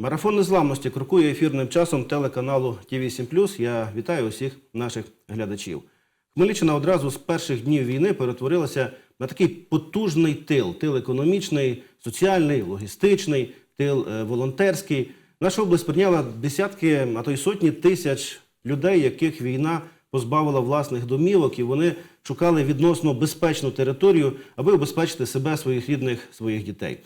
Марафон незламності крокує ефірним часом телеканалу ТВ7+. Я вітаю усіх наших глядачів. Хмельниччина одразу з перших днів війни перетворилася на такий потужний тил: тил економічний, соціальний, логістичний, тил е, волонтерський. Наша область прийняла десятки, а то й сотні тисяч людей, яких війна позбавила власних домівок, і вони шукали відносно безпечну територію, аби обезпечити себе, своїх рідних, своїх дітей.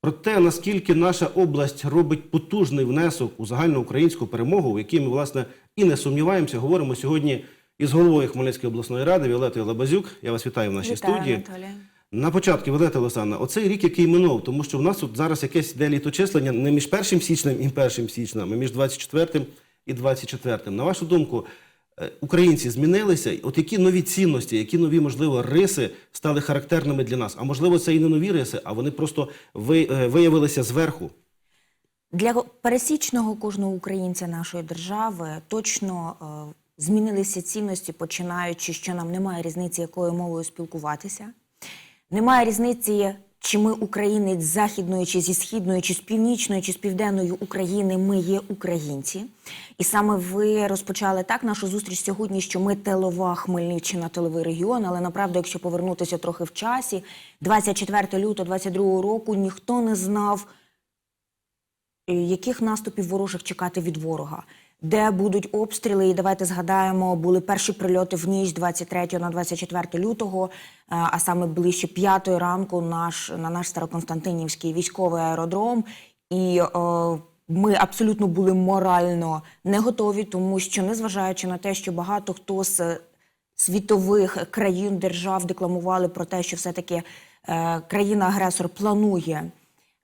Про те, наскільки наша область робить потужний внесок у загальноукраїнську перемогу, в якій ми, власне, і не сумніваємося, говоримо сьогодні із головою Хмельницької обласної ради Віолетою Лабазюк. Я вас вітаю в нашій Вітаю, студії. Анатолія. На початку, Валета Олександровна, оцей рік, який минув, тому що в нас тут зараз якесь йде літочислення не між 1 січнем і 1 січнем, а між 24 і 24. На вашу думку, українці змінилися? От які нові цінності, які нові, можливо, риси стали характерними для нас? А можливо, це і не нові риси, а вони просто е, виявилися зверху. Для пересічного кожного українця нашої держави точно е, змінилися цінності, починаючи, що нам немає різниці, якою мовою спілкуватися. Немає різниці, чи ми українець з західної, чи зі східної, чи з північної, чи з південної України. Ми є українці. І саме ви розпочали так нашу зустріч сьогодні, що ми тилова Хмельниччина, тиловий регіон. Але направду, якщо повернутися трохи в часі, 24 лютого 22 року ніхто не знав. Е, яких наступів ворожих чекати від ворога, де будуть обстріли. І давайте згадаємо, були перші прильоти в ніч 23 на 24 лютого, е, а саме ближче 5 ранку наш, на наш Староконстантинівський військовий аеродром. І е, ми абсолютно були морально не готові, тому що, незважаючи на те, що багато хто з світових країн держав декламували про те, що все-таки е, країна-агресор планує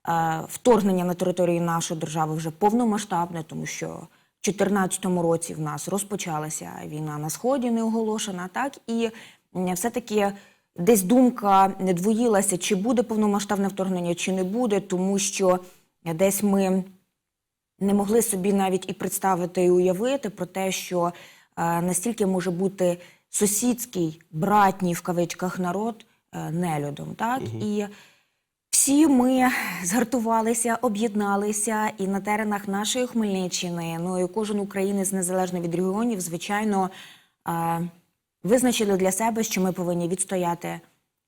е, вторгнення на територію нашої держави вже повномасштабне, тому що 2014 році в нас розпочалася війна на сході, не оголошена, так і все-таки десь думка не двоїлася, чи буде повномасштабне вторгнення, чи не буде, тому що десь ми не могли собі навіть і представити і уявити про те, що е, настільки може бути сусідський, братній в кавичках народ е, нелюдом. Так? І всі ми згартувалися, об'єдналися, і на теренах нашої Хмельниччини, ну і кожен українець незалежно від регіонів, звичайно, визначили для себе, що ми повинні відстояти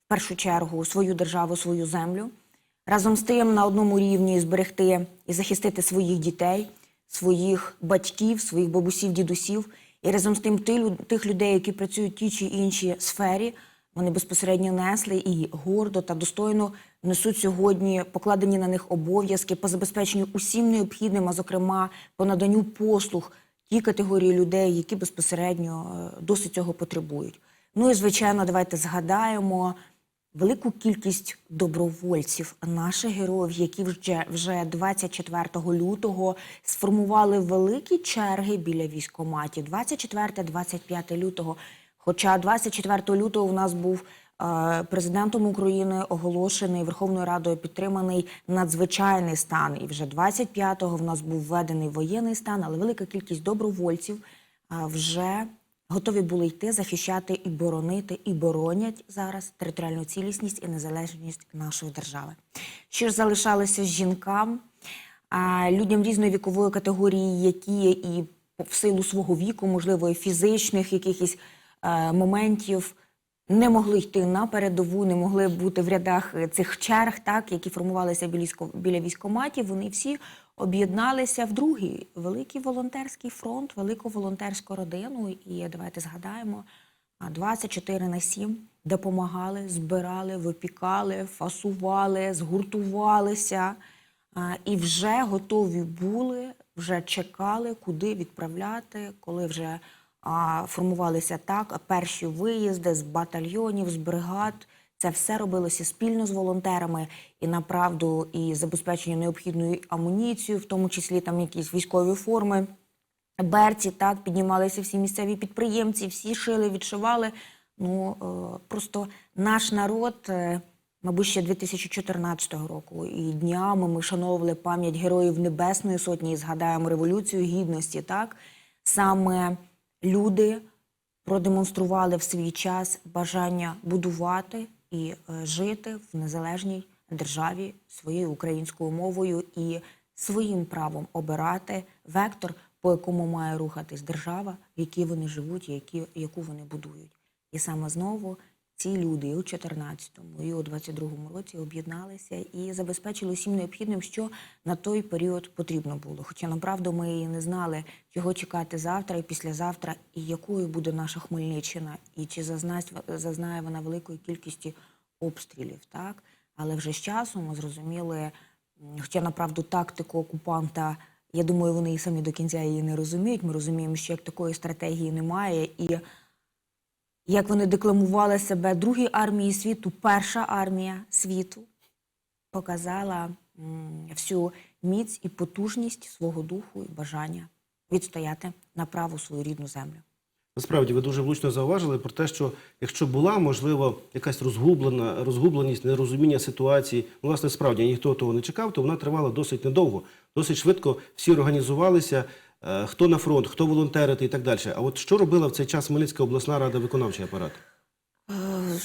в першу чергу свою державу, свою землю. Разом з тим на одному рівні зберегти і захистити своїх дітей, своїх батьків, своїх бабусів, дідусів, і разом з тим тих людей, які працюють в тій чи іншій сфері, вони безпосередньо несли і гордо та достойно несуть сьогодні покладені на них обов'язки по забезпеченню усім необхідним, а зокрема по наданню послуг тій категорії людей, які безпосередньо е, досить цього потребують. Ну і звичайно, давайте згадаємо велику кількість добровольців, наших героїв, які вже, вже 24 лютого сформували великі черги біля військоматів. 24-25 лютого. Хоча 24 лютого у нас був е, президентом України оголошений Верховною Радою підтриманий надзвичайний стан. І вже 25-го в нас був введений воєнний стан, але велика кількість добровольців е, вже готові були йти захищати і боронити, і боронять зараз територіальну цілісність і незалежність нашої держави. Що ж залишалося жінкам, людям різної вікової категорії, які і в силу свого віку, можливо, і фізичних якихось е, моментів. Не могли йти на передову, не могли бути в рядах е, цих черг, так які формувалися біля військоматів. Вони всі об'єдналися в другий великий волонтерський фронт, велику волонтерську родину. І давайте згадаємо, а 24 на 7 допомагали, збирали, випікали, фасували, згуртувалися і вже готові були, вже чекали, куди відправляти, коли вже формувалися так перші виїзди з батальйонів, з бригад. Це все робилося спільно з волонтерами і направду і забезпечення необхідною амуніцією, в тому числі там якісь військові форми. Берці так піднімалися всі місцеві підприємці, всі шили, відшивали. Ну е, просто наш народ, е, мабуть, ще 2014 року, і днями ми шановували пам'ять героїв Небесної Сотні і згадаємо революцію гідності. Так саме люди продемонстрували в свій час бажання будувати і е, жити в незалежній державі своєю українською мовою і своїм правом обирати вектор, по якому має рухатись держава, в якій вони живуть, які, яку вони будують. І саме знову ці люди і у 14-му, і у 22-му році об'єдналися і забезпечили усім необхідним, що на той період потрібно було. Хоча направду ми і не знали, чого чекати завтра і післязавтра, і якою буде наша Хмельниччина, і чи зазнасть- зазнає вона великої кількості обстрілів, так? Але вже з часом ми зрозуміли, хоча направду тактику окупанта, я думаю, вони і самі до кінця її не розуміють. Ми розуміємо, що як такої стратегії немає, і як вони декламували себе другій армії світу, перша армія світу показала всю міць і потужність свого духу і бажання відстояти на праву свою рідну землю. Насправді, ви дуже влучно зауважили про те, що якщо була можливо якась розгублена розгубленість, нерозуміння ситуації, ну, власне, справді ніхто того не чекав, то вона тривала досить недовго. Досить швидко всі організувалися, хто на фронт, хто волонтерити і так далі. А от що робила в цей час Хмельницька обласна рада виконавчий апарат? Е,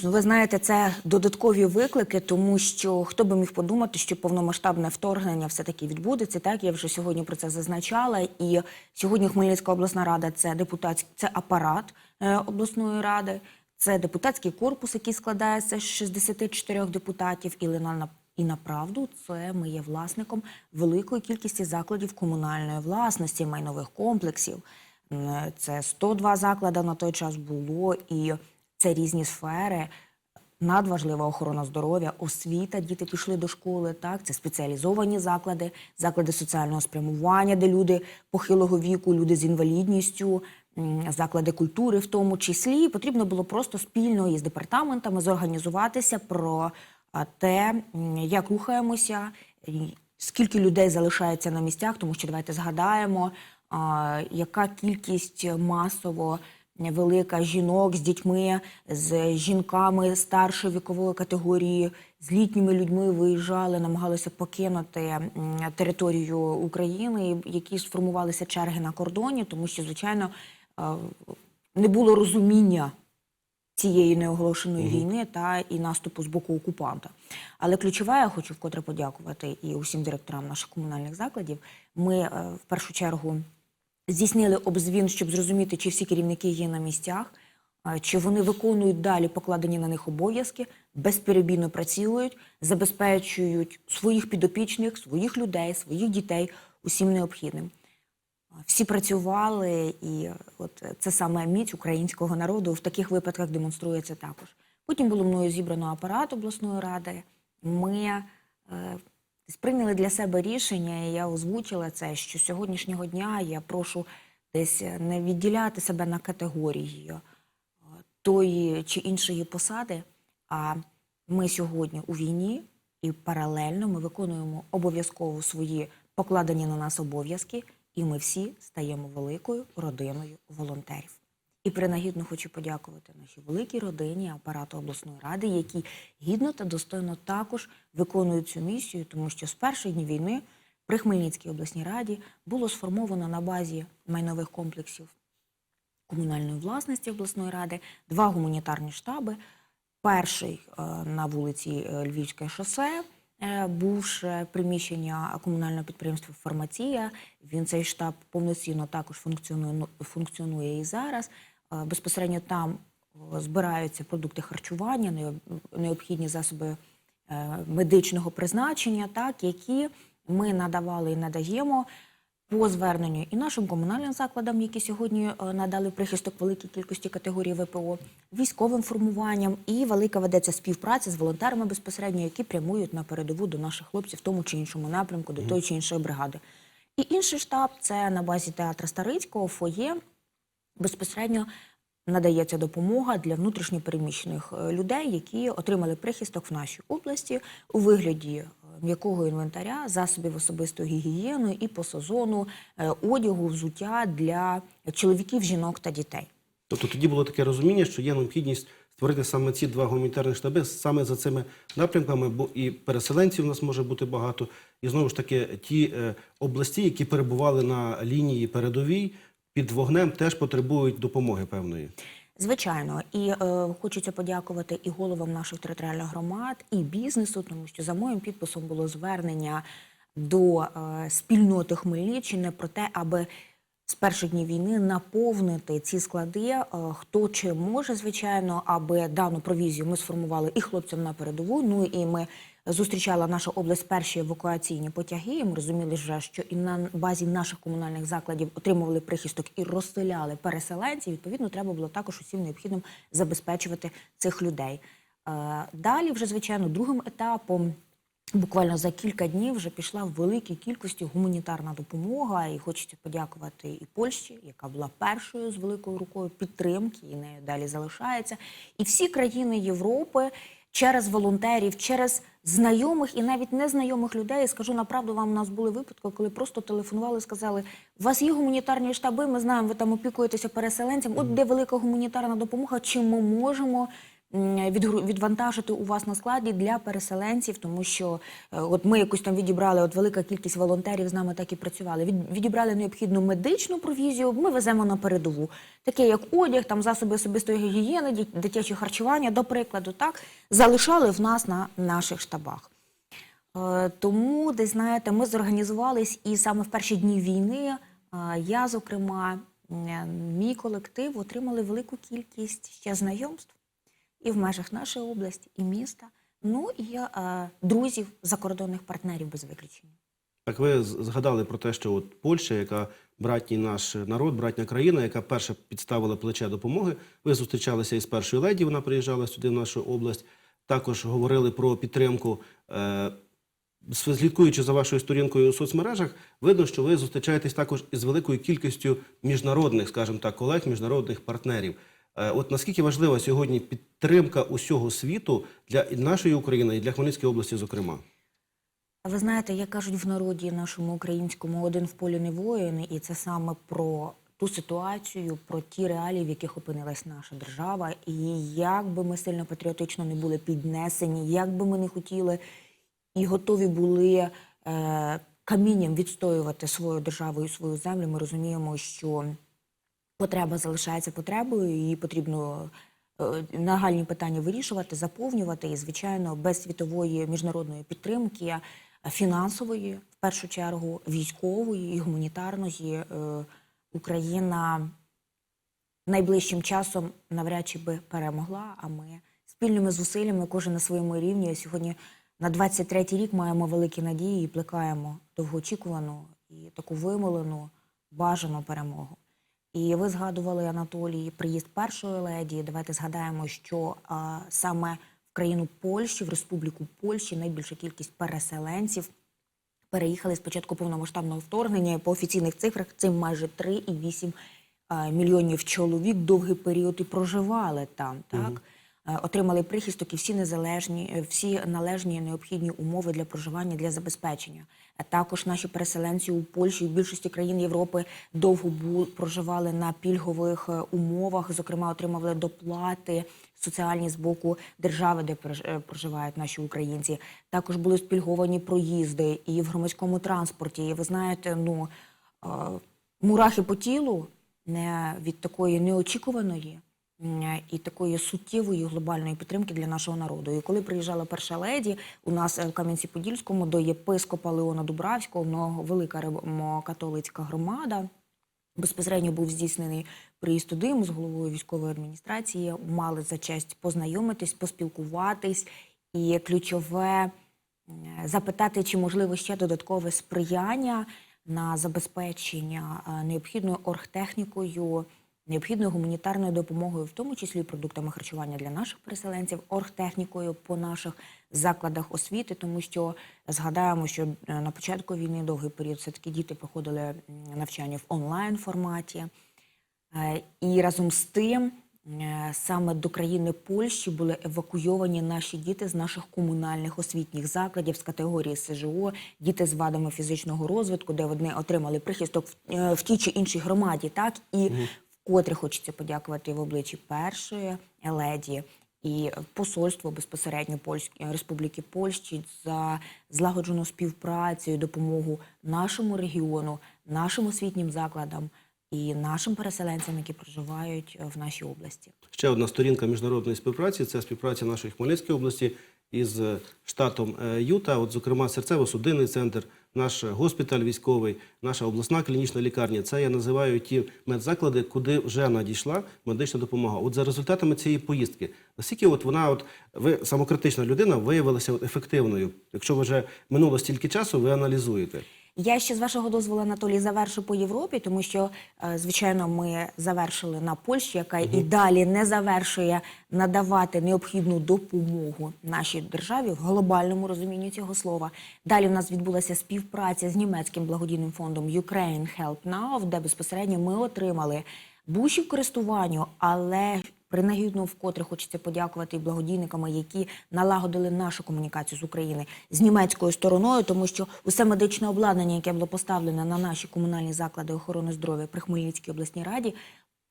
ну, Ви знаєте, це додаткові виклики, тому що хто би міг подумати, що повномасштабне вторгнення все-таки відбудеться. Так, я вже сьогодні про це зазначала. І сьогодні Хмельницька обласна рада це депутатський це апарат е, обласної ради, це депутатський корпус, який складається з 64 депутатів, і на і направду це ми є власником великої кількості закладів комунальної власності, майнових комплексів. Це 102 заклади на той час було, і це різні сфери. Надважлива охорона здоров'я, освіта, діти пішли до школи. Так, це спеціалізовані заклади, заклади соціального спрямування, де люди похилого віку, люди з інвалідністю, заклади культури, в тому числі. Потрібно було просто спільно із департаментами зорганізуватися про те, як рухаємося, скільки людей залишається на місцях, тому що давайте згадаємо, яка кількість масово велика жінок з дітьми, з жінками старшої вікової категорії, з літніми людьми виїжджали, намагалися покинути територію України, які сформувалися черги на кордоні, тому що, звичайно, не було розуміння цієї неоголошеної війни та і наступу з боку окупанта. Але ключове, я хочу вкотре подякувати і усім директорам наших комунальних закладів. Ми е, в першу чергу здійснили обзвін, щоб зрозуміти, чи всі керівники є на місцях, чи вони виконують далі покладені на них обов'язки, безперебійно працюють, забезпечують своїх підопічних, своїх людей, своїх дітей усім необхідним. Всі працювали, і от це саме міць українського народу в таких випадках демонструється також. Потім було мною зібрано апарат обласної ради. Ми е, прийняли для себе рішення, і я озвучила це, що з сьогоднішнього дня я прошу десь не відділяти себе на категорії е, тої чи іншої посади. А ми сьогодні у війні і паралельно ми виконуємо обов'язково свої покладені на нас обов'язки, і ми всі стаємо великою родиною волонтерів. І принагідно хочу подякувати нашій великій родині апарату обласної ради, які гідно та достойно також виконують цю місію, тому що з перших днів війни при Хмельницькій обласній раді було сформовано на базі майнових комплексів комунальної власності обласної ради два гуманітарні штаби. Перший е, на вулиці е, Львівське шосе, бувше приміщення комунального підприємства Фармація. Він цей штаб повноцінно також функціонує, ну, функціонує і зараз. Е, Безпосередньо там е, збираються продукти харчування, необ- необхідні засоби е, медичного призначення, так, які ми надавали і надаємо по зверненню і нашим комунальним закладам, які сьогодні е, надали прихисток великій кількості категорій ВПО, військовим формуванням, і велика ведеться співпраця з волонтерами безпосередньо, які прямують на передову до наших хлопців в тому чи іншому напрямку, до тої чи іншої бригади. І інший штаб це на базі театра Старицького фоє. Безпосередньо надається допомога для внутрішньопереміщених е, людей, які отримали прихисток в нашій області у вигляді е, м'якого інвентаря, засобів особистої гігієни і по сезону е, одягу, взуття для чоловіків, жінок та дітей. Тобто тоді було таке розуміння, що є необхідність створити саме ці два гуманітарні штаби саме за цими напрямками, бо і переселенців у нас може бути багато, і знову ж таки ті е, області, які перебували на лінії передовій під вогнем, теж потребують допомоги певної. Звичайно, і е, хочеться подякувати і головам наших територіальних громад, і бізнесу, тому що за моїм підписом було звернення до е, спільноти Хмельниччини про те, аби з перших днів війни наповнити ці склади, е, хто чи може, звичайно, аби дану провізію ми сформували і хлопцям на передову. Ну і ми зустрічала наша область перші евакуаційні потяги. Ми розуміли вже, що і на базі наших комунальних закладів отримували прихисток і розселяли переселенців. Відповідно, треба було також усім необхідним забезпечувати цих людей. Е, Далі, вже звичайно, другим етапом. Буквально за кілька днів вже пішла в великій кількості гуманітарна допомога, і хочеться подякувати і Польщі, яка була першою з великою рукою підтримки, і нею далі залишається. І всі країни Європи через волонтерів, через знайомих і навіть незнайомих людей. Скажу направду, вам у нас були випадки, коли просто телефонували, сказали: у вас є гуманітарні штаби, ми знаємо, ви там опікуєтеся переселенцям. От де велика гуманітарна допомога, чи ми можемо відвантажити у вас на складі для переселенців, тому що е, от ми якусь там відібрали, от велика кількість волонтерів з нами так і працювали. Від, відібрали необхідну медичну провізію, ми веземо на передову. Таке як одяг, там засоби особистої гігієни, дитяче харчування, до прикладу, так залишали в нас на наших штабах. Е, Тому, десь знаєте, ми зорганізувались, і саме в перші дні війни е, я, зокрема, мій колектив отримали велику кількість ще знайомств і в межах нашої області, і міста. Ну і е, друзів, закордонних партнерів без виключення. Так, ви згадали про те, що от Польща, яка братній наш народ, братня країна, яка перша підставила плече допомоги. Ви зустрічалися із першою леді, вона приїжджала сюди в нашу область. Також говорили про підтримку. Е, Слідкуючи за вашою сторінкою у соцмережах, видно, що ви зустрічаєтесь також із великою кількістю міжнародних, скажімо так, колег, міжнародних партнерів. Е, От наскільки важлива сьогодні підтримка усього світу для нашої України і для Хмельницької області, зокрема? А Ви знаєте, як кажуть в народі нашому українському один в полі не воїн, і це саме про ту ситуацію, про ті реалії, в яких опинилась наша держава. І як би ми сильно патріотично не були піднесені, як би ми не хотіли і готові були е, камінням відстоювати свою державу і свою землю, ми розуміємо, що потреба залишається потребою, її потрібно е, нагальні питання вирішувати, заповнювати. І, звичайно, без світової міжнародної підтримки, е, фінансової, в першу чергу, військової і гуманітарної, е, Україна найближчим часом навряд чи би перемогла. А ми спільними зусиллями, кожен на своєму рівні. Сьогодні на 23-й рік маємо великі надії і плекаємо довгоочікувану і таку вимолену, бажану перемогу. І ви згадували Анатолій приїзд першої леді. Давайте згадаємо, що а, саме в країну Польщі, в Республіку Польщі, найбільша кількість переселенців переїхали з початку повномасштабного вторгнення. По офіційних цифрах це майже 3,8 е, мільйонів чоловік довгий період і проживали там. Так Е, отримали прихисток і всі незалежні, е, всі належні необхідні умови для проживання для забезпечення. Також наші переселенці у Польщі і більшості країн Європи довго бу- проживали на пільгових е, умовах, зокрема отримували доплати соціальні з боку держави, де прож- е, проживають наші українці. Також були спільговані проїзди і в громадському транспорті. І ви знаєте, ну е, мурахи по тілу не від такої неочікуваної і такої суттєвої глобальної підтримки для нашого народу. І коли приїжджала перша леді, у нас е, в Кам'янці-Подільському до єпископа Леона Дубравського, в велика римо-католицька громада. Безпосередньо був здійснений приїзд туди. Ми з головою військової адміністрації мали за честь познайомитись, поспілкуватись. І ключове запитати, чи можливо ще додаткове сприяння на забезпечення е, необхідною оргтехнікою, необхідною гуманітарною допомогою, в тому числі продуктами харчування для наших переселенців, оргтехнікою по наших закладах освіти, тому що згадаємо, що е, на початку війни довгий період все таки діти проходили навчання в онлайн форматі. Е, І разом з тим е, саме до країни Польщі були евакуйовані наші діти з наших комунальних освітніх закладів з категорії СЖО, діти з вадами фізичного розвитку, де вони отримали прихисток в, тій чи іншій громаді, так? І вкотре хочеться подякувати в обличчі першої леді і посольство безпосередньо Польської Республіки Польщі за злагоджену співпрацю і допомогу нашому регіону, нашим освітнім закладам і нашим переселенцям, які проживають е, в нашій області. Ще одна сторінка міжнародної співпраці це співпраця нашої Хмельницької області із е, штатом е, Юта. От, зокрема, серцево-судинний центр, наш госпіталь військовий, наша обласна клінічна лікарня. Це я називаю ті медзаклади, куди вже надійшла медична допомога. От за результатами цієї поїздки, наскільки от вона, от ви самокритична людина, виявилася от ефективною. Якщо вже минуло стільки часу, ви аналізуєте. Я ще з вашого дозволу, Анатолій, завершу по Європі, тому що, е, звичайно, ми завершили на Польщі, яка і далі не завершує надавати необхідну допомогу нашій державі в глобальному розумінні цього слова. Далі в нас відбулася співпраця з німецьким благодійним фондом Ukraine Help Now, де безпосередньо ми отримали буші в користуванню, але Принагідно вкотре хочеться подякувати благодійникам, які налагодили нашу комунікацію з України з німецькою стороною, тому що усе медичне обладнання, яке було поставлене на наші комунальні заклади охорони здоров'я при Хмельницькій обласній раді,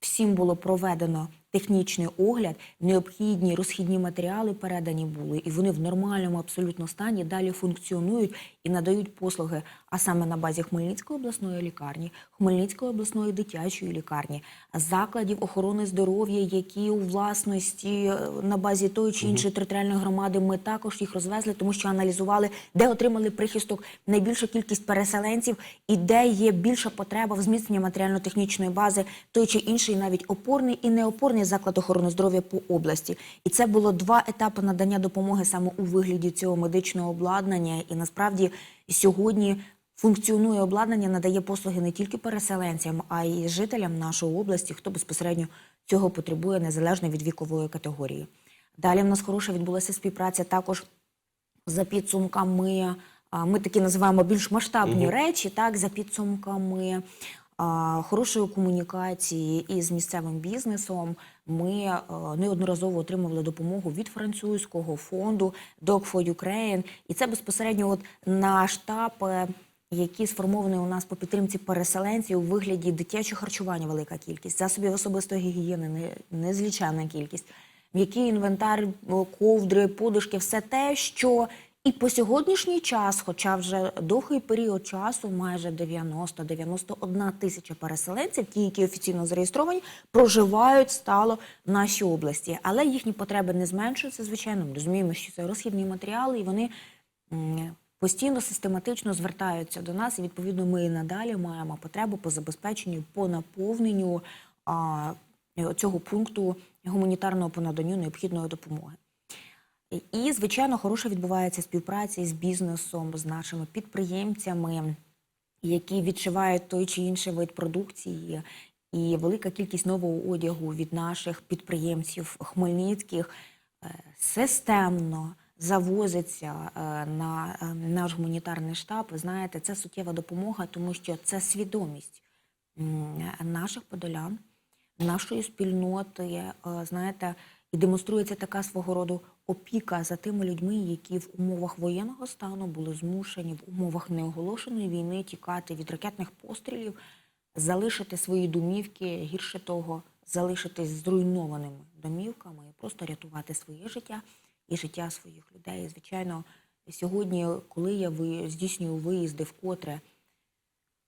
всім було проведено технічний огляд, необхідні розхідні матеріали передані були, і вони в нормальному абсолютно стані далі функціонують і надають послуги, а саме на базі Хмельницької обласної лікарні, Хмельницької обласної дитячої лікарні, закладів охорони здоров'я, які у власності е, на базі тої чи іншої територіальної громади. Ми також їх розвезли, тому що аналізували, де отримали прихисток найбільша кількість переселенців і де є більша потреба в зміцненні матеріально-технічної бази той чи інший, навіть опорний і неопорний заклад охорони здоров'я по області. І це було два етапи надання допомоги саме у вигляді цього медичного обладнання. І насправді сьогодні функціонує обладнання, надає послуги не тільки переселенцям, а й жителям нашої області, хто безпосередньо цього потребує незалежно від вікової категорії. Далі в нас хороша відбулася співпраця також за підсумками. Ми такі називаємо більш масштабні речі, так за підсумками хорошої комунікації із місцевим бізнесом. Ми неодноразово отримували допомогу від французького фонду Dog for Ukraine. І це безпосередньо от на штаб, е, який сформований у нас по підтримці переселенців у вигляді дитячого харчування, велика кількість, засобів особистої гігієни, не- незліченна кількість м'який інвентар, ковдри, подушки, все те, що і по сьогоднішній час, хоча вже довгий період часу, майже 90-91 тисяча переселенців, ті, які офіційно зареєстровані, проживають стало в нашій області. Але їхні потреби не зменшуються, звичайно. Ми розуміємо, що це розхідні матеріали, і вони постійно систематично звертаються до нас, і відповідно ми і надалі маємо потребу по забезпеченню, по наповненню а, цього пункту гуманітарного по наданню необхідної допомоги. І, звичайно, хороша відбувається співпраця із бізнесом, з нашими підприємцями, які відшивають той чи інший вид продукції. І велика кількість нового одягу від наших підприємців хмельницьких е, системно завозиться е, на е, наш гуманітарний штаб. Ви знаєте, це суттєва допомога, тому що це свідомість наших подолян, нашої спільноти, знаєте, і демонструється така свого роду опіка за тими людьми, які в умовах воєнного стану були змушені в умовах неоголошеної війни тікати від ракетних пострілів, залишити свої домівки, гірше того, залишитись зруйнованими домівками і просто рятувати своє життя і життя своїх людей. І, звичайно, сьогодні, коли я здійснюю виїзди вкотре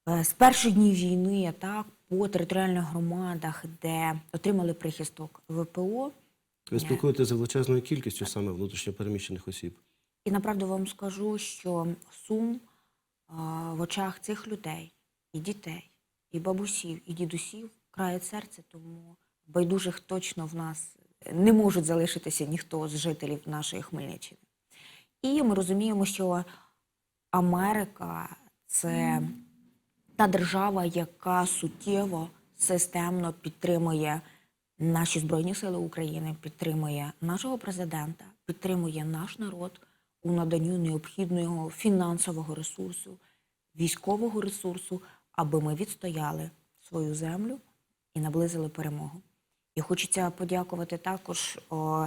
Е, з перших днів війни, так, по територіальних громадах, де отримали прихисток ВПО. Ви спілкуєтеся з величезною кількістю саме внутрішньопереміщених осіб. І направду вам скажу, що сум а, в очах цих людей, і дітей, і бабусів, і дідусів крає серце, тому байдужих точно в нас не можуть залишитися ніхто з жителів нашої Хмельниччини. І ми розуміємо, що Америка це та держава, яка суттєво системно підтримує наші Збройні Сили України, підтримує нашого президента, підтримує наш народ у наданню необхідного фінансового ресурсу, військового ресурсу, аби ми відстояли свою землю і наблизили перемогу. І хочеться подякувати також о,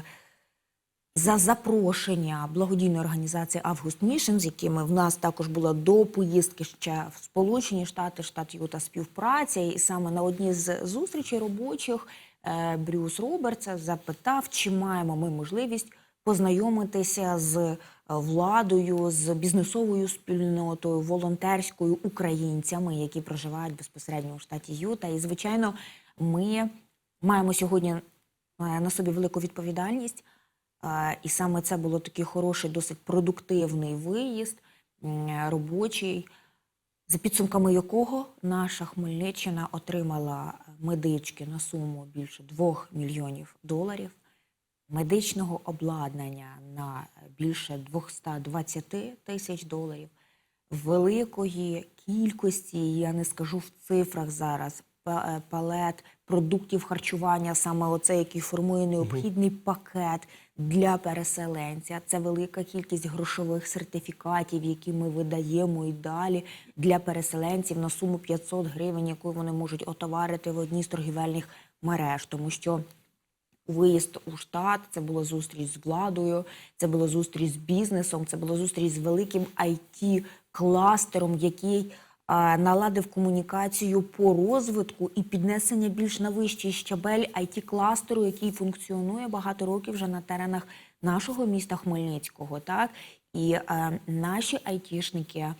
за запрошення благодійної організації Август Мішен, з якими в нас також була до поїздки ще в Сполучені Штати, штат Юта співпраця. І саме на одній з зустрічей робочих Брюс Робертс запитав, чи маємо ми можливість познайомитися з е, владою, з бізнесовою спільнотою, волонтерською українцями, які проживають безпосередньо у штаті Юта. І звичайно, ми маємо сьогодні е, на собі велику відповідальність Е, І саме це було такий хороший, досить продуктивний виїзд робочий, за підсумками якого наша Хмельниччина отримала медички на суму більше 2 мільйонів доларів, медичного обладнання на більше 220 тисяч доларів, великої кількості, я не скажу в цифрах зараз, палет продуктів харчування, саме оце, який формує необхідний пакет для переселенця. Це велика кількість грошових сертифікатів, які ми видаємо і далі для переселенців на суму 500 гривень, яку вони можуть отоварити в одній з торгівельних мереж, тому що виїзд у штат, це була зустріч з владою, це була зустріч з бізнесом, це була зустріч з великим it кластером який наладив комунікацію по розвитку і піднесення більш на вищий щабель it кластеру який функціонує багато років вже на теренах нашого міста Хмельницького. Так? І е, наші айтішники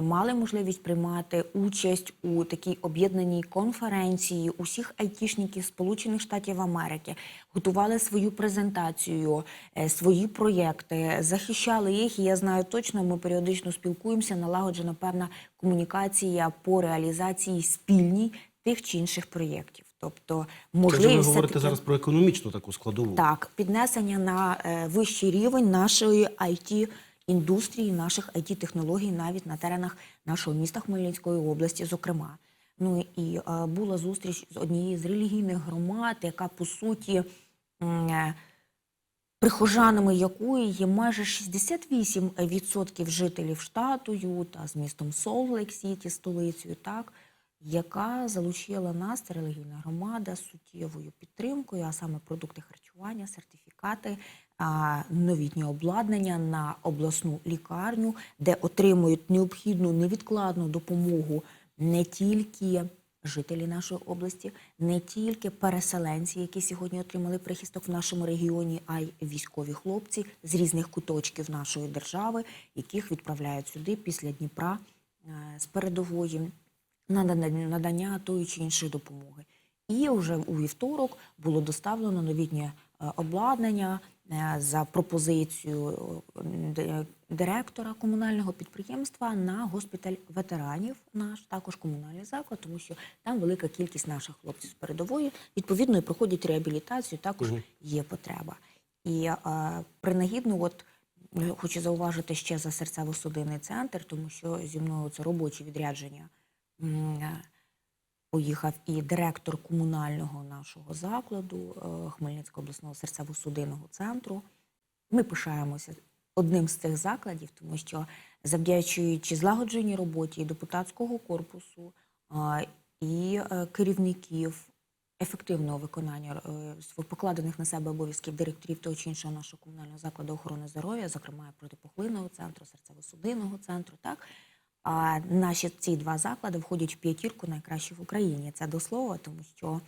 мали можливість приймати участь у такій об'єднаній конференції усіх айтішників Сполучених Штатів Америки, готували свою презентацію, е, свої проєкти, захищали їх. І я знаю точно, ми періодично спілкуємося, налагоджена певна комунікація по реалізації спільній тих чи інших проєктів. Тобто, Це вже ви говорите зараз про економічну таку складову. так, піднесення на е, вищий рівень нашої it індустрії, наших it технологій навіть на теренах нашого міста Хмельницької області, зокрема. Ну і е, була зустріч з однією з релігійних громад, яка по суті. е, Прихожанами якої є майже 68% жителів штату Юта з містом Солт-Лейк Сіті, столицею, так, яка залучила нас, це релігійна громада, суттєвою підтримкою, а саме продукти харчування, сертифікати, новітнє обладнання на обласну лікарню, де отримують необхідну невідкладну допомогу не тільки жителі нашої області, не тільки переселенці, які сьогодні отримали прихисток в нашому регіоні, а й військові хлопці з різних куточків нашої держави, яких відправляють сюди після Дніпра е, з передової на надання- тої чи іншої допомоги. І вже у вівторок було доставлено новітнє обладнання е, за пропозицією е, директора комунального підприємства на госпіталь ветеранів, наш також комунальний заклад, тому що там велика кількість наших хлопців з передової відповідно і проходять реабілітацію. Також є потреба. І е, принагідно, от хочу зауважити ще за серцево-судинний центр, тому що зі мною це робоче відрядження. Е, Поїхав і директор комунального нашого закладу е, Хмельницького обласного серцево-судинного центру. Ми пишаємося одним з цих закладів, тому що завдячуючи злагодженій роботі депутатського корпусу і е, керівників ефективного виконання е, покладених на себе обов'язків директорів того чи іншого нашого комунального закладу охорони здоров'я, зокрема протипухлинного центру, серцево-судинного центру, так а наші ці два заклади входять в п'ятірку найкращих в Україні. Це до слова, тому що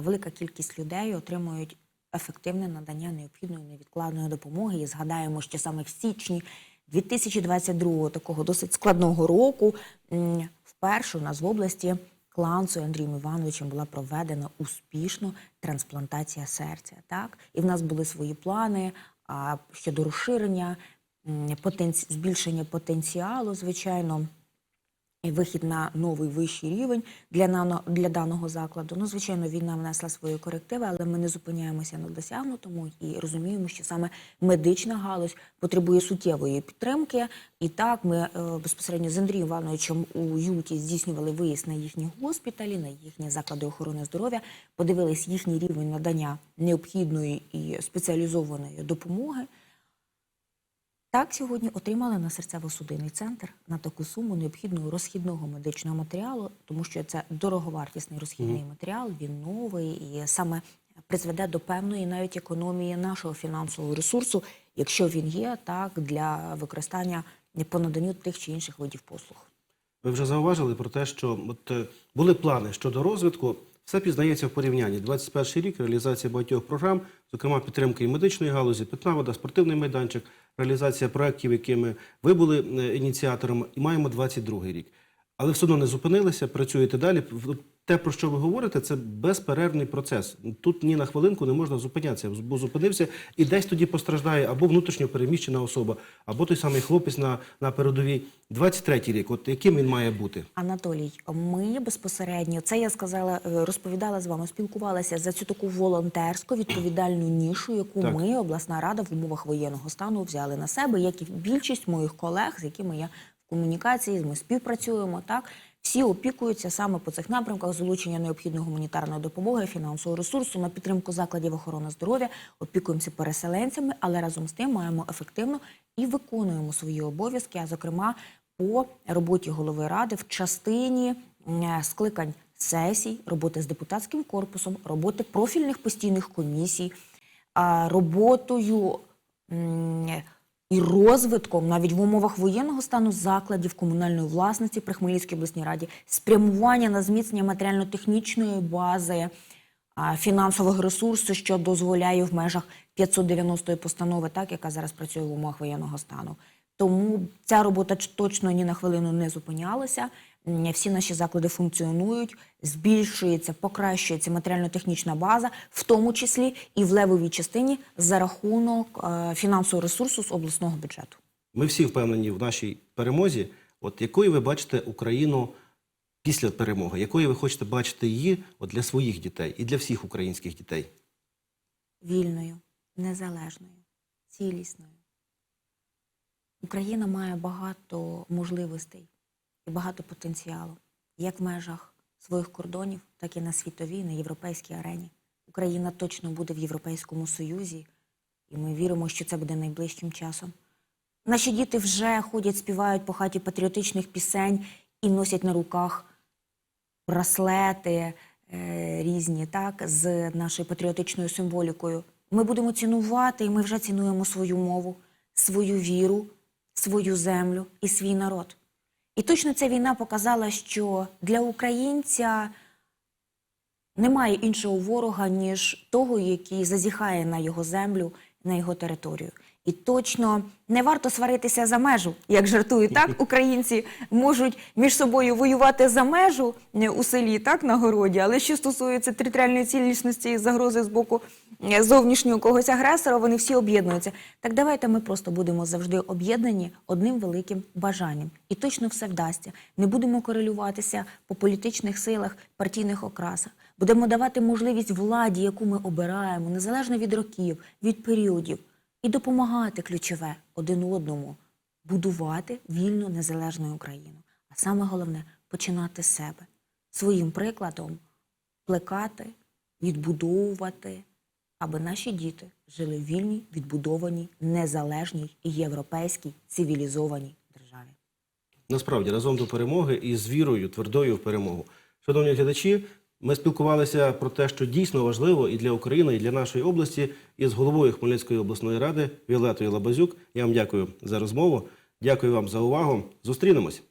велика кількість людей отримують ефективне надання необхідної невідкладної допомоги. І згадаємо, що саме в січні 2022 такого досить складного року вперше у нас в області Кланцою Андрієм Івановичем була проведена успішно трансплантація серця. Так? І в нас були свої плани щодо розширення, збільшення потенціалу, звичайно вихід на новий вищий рівень для нано для даного закладу. Ну, звичайно, війна внесла свої корективи, але ми не зупиняємося на досягнутому і розуміємо, що саме медична галузь потребує суттєвої підтримки. І так ми е, безпосередньо з Андрієм Івановичем у Юті здійснювали виїзд на їхні госпіталі, на їхні заклади охорони здоров'я, подивились їхній рівень надання необхідної і спеціалізованої допомоги. Так, сьогодні отримали на серцево-судинний центр на таку суму необхідного розхідного медичного матеріалу, тому що це дороговартісний розхідний матеріал, він новий і саме призведе до певної навіть економії нашого фінансового ресурсу, якщо він є так для використання по наданню тих чи інших видів послуг. Ви вже зауважили про те, що от, е, були плани щодо розвитку. Все пізнається в порівнянні. 21 рік реалізація багатьох програм, зокрема підтримки і медичної галузі, питна вода, спортивний майданчик, реалізація проєктів, якими ви були ініціаторами, і маємо 22 рік. Але все одно не зупинилися, працюєте далі. Те, про що ви говорите, це безперервний процес. Тут ні на хвилинку не можна зупинятися, бо зупинився і десь тоді постраждає або внутрішньо переміщена особа, або той самий хлопець на, на передовій. 23-й рік, от яким він має бути? Анатолій, ми безпосередньо це я сказала, е, розповідала з вами, спілкувалася за цю таку волонтерську відповідальну нішу, яку Так. ми, обласна рада, в умовах воєнного стану взяли на себе, як і більшість моїх колег, з якими я в комунікації, ми співпрацюємо. Так всі опікуються саме по цих напрямках залучення необхідної гуманітарної допомоги, фінансового ресурсу на підтримку закладів охорони здоров'я, опікуємося переселенцями, але разом з тим маємо ефективно і виконуємо свої обов'язки, а зокрема по роботі голови ради в частині скликань сесій, роботи з депутатським корпусом, роботи профільних постійних комісій, роботою і розвитком навіть в умовах воєнного стану закладів комунальної власності при Хмельницькій обласній раді, спрямування на зміцнення матеріально-технічної бази, Фінансових ресурсів, що дозволяє в межах 590-ї постанови, так яка зараз працює в умовах воєнного стану. Тому ця робота точно ні на хвилину не зупинялася. Всі наші заклади функціонують, збільшується, покращується матеріально-технічна база, в тому числі і в левовій частині за рахунок е, фінансового ресурсу з обласного бюджету. Ми всі впевнені в нашій перемозі. От якою ви бачите Україну після перемоги? Якою ви хочете бачити її от для своїх дітей і для всіх українських дітей? вільною, незалежною, цілісною. Україна має багато можливостей і багато потенціалу, як в межах своїх кордонів, так і на світовій, на європейській арені. Україна точно буде в Європейському Союзі, і ми віримо, що це буде найближчим часом. Наші діти вже ходять, співають по хаті патріотичних пісень і носять на руках браслети е, різні, так, з нашою патріотичною символікою. Ми будемо цінувати, і ми вже цінуємо свою мову, свою віру, свою землю і свій народ. І точно ця війна показала, що для українця немає іншого ворога, ніж того, який зазіхає на його землю, на його територію. І точно не варто сваритися за межу, як жартують так. Українці можуть між собою воювати за межу е, у селі, так на городі. Але що стосується територіальної цілісності і загрози з боку зовнішнього когось агресора, вони всі об'єднуються. Так давайте ми просто будемо завжди об'єднані одним великим бажанням, і точно все вдасться. Не будемо корелюватися по політичних силах, партійних окрасах. Будемо давати можливість владі, яку ми обираємо, незалежно від років, від періодів, і допомагати ключове один одному будувати вільну незалежну Україну. А саме головне починати з себе своїм прикладом плекати, відбудовувати, аби наші діти жили в вільній, відбудованій, незалежній і європейській цивілізованій державі. Насправді разом до перемоги і з вірою, твердою в перемогу. Шановні глядачі, ми спілкувалися про те, що дійсно важливо і для України, і для нашої області, із головою Хмельницької обласної ради Віолетою Лабазюк. Я вам дякую за розмову. Дякую вам за увагу. Зустрінемось.